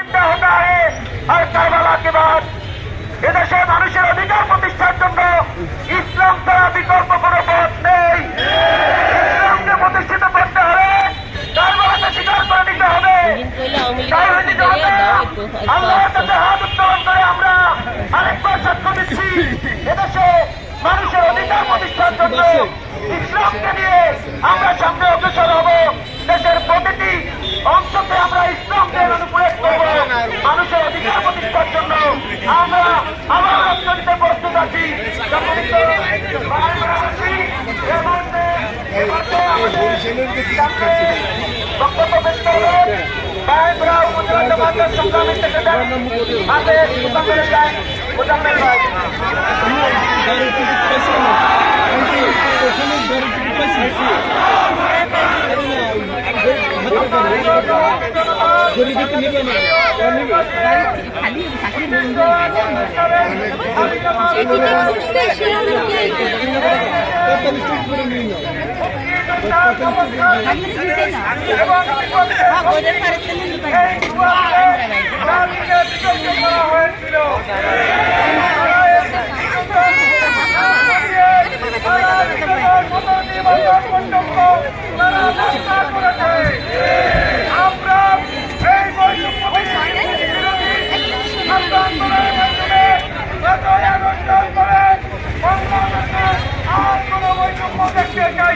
जिंदा होता है हर करबला के बाद এদেশে মানুষের অধিকার প্রতিষ্ঠার জন্য ইসলাম ছাড়া বিকল্প কোনো পথ নেই ইসলামকে প্রতিষ্ঠিত করতে হলে কারবালাকে স্বীকার করে নিতে হবে কইলে আওয়ামী তাই লীগের হইতে দিয়ে হবে দাও একটু একটু আল্লাহর আস্তে কাছে হাত উত্তোলন করে আমরা আরেকবার সাক্ষ্য দিচ্ছি এদেশে মানুষের অধিকার প্রতিষ্ঠার জন্য ইসলামকে নিয়ে আমরা সামনে অগ্রসর হব বক্তব্য পেশ করবেন সাহেবরা উপজেলা জামাতের সংগ্রামী সেক্রেটারি হাতে মোজাম্মেল ভাই মোজাম্মেল ভাই আমরা ఉంటాడు నమస్కారం అభివృద్ధి చెందాం ఆ గొర్రె పరిస్థితి నిలబడి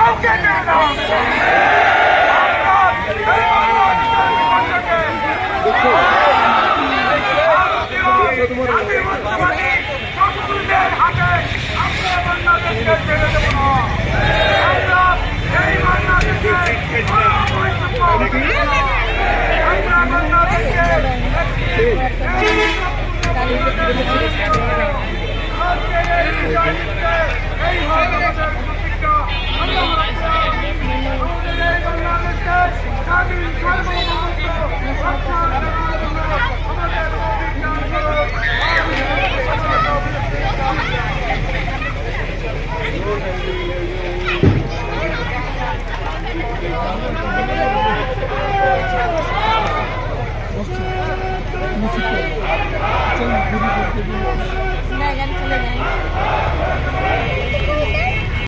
কাউকে Hey, hey, hey.